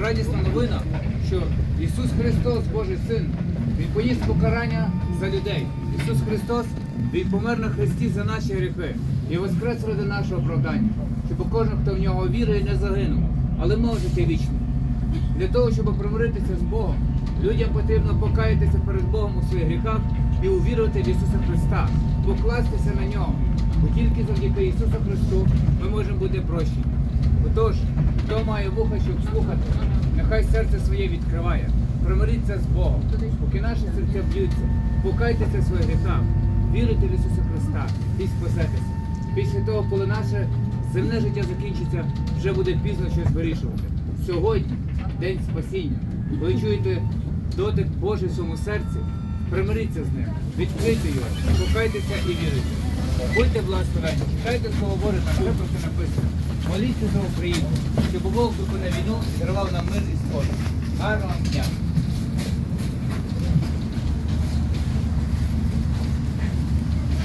Радісна новина, що Ісус Христос, Божий Син, Він поніс покарання за людей. Ісус Христос, Він помер на Христі за наші гріхи і воскрес ради нашого оправдання, щоб кожен, хто в нього вірує, не загинув, але мав життя вічне. Для того, щоб примиритися з Богом, людям потрібно покаятися перед Богом у своїх гріхах і увірувати в Ісуса Христа, покластися на нього. Бо тільки завдяки Ісусу Христу ми можемо бути прощені. Отож, хто має вуха, щоб слухати, нехай серце своє відкриває, примиріться з Богом, поки наші серця б'ються, покайтеся в своїх гріхах, вірите в Ісуса Христа і спасетеся. Після того, коли наше земне життя закінчиться, вже буде пізно щось вирішувати. Сьогодні день спасіння. Коли чуєте дотик Божий в своєму серці, примиріться з ним, відкрийте його, покайтеся і вірите. Будьте благословені, читайте слово Боже, там все про це написано. Моліться за Україну, щоб Бог зупинив війну дарував нам мир і спокій. Гарного дня!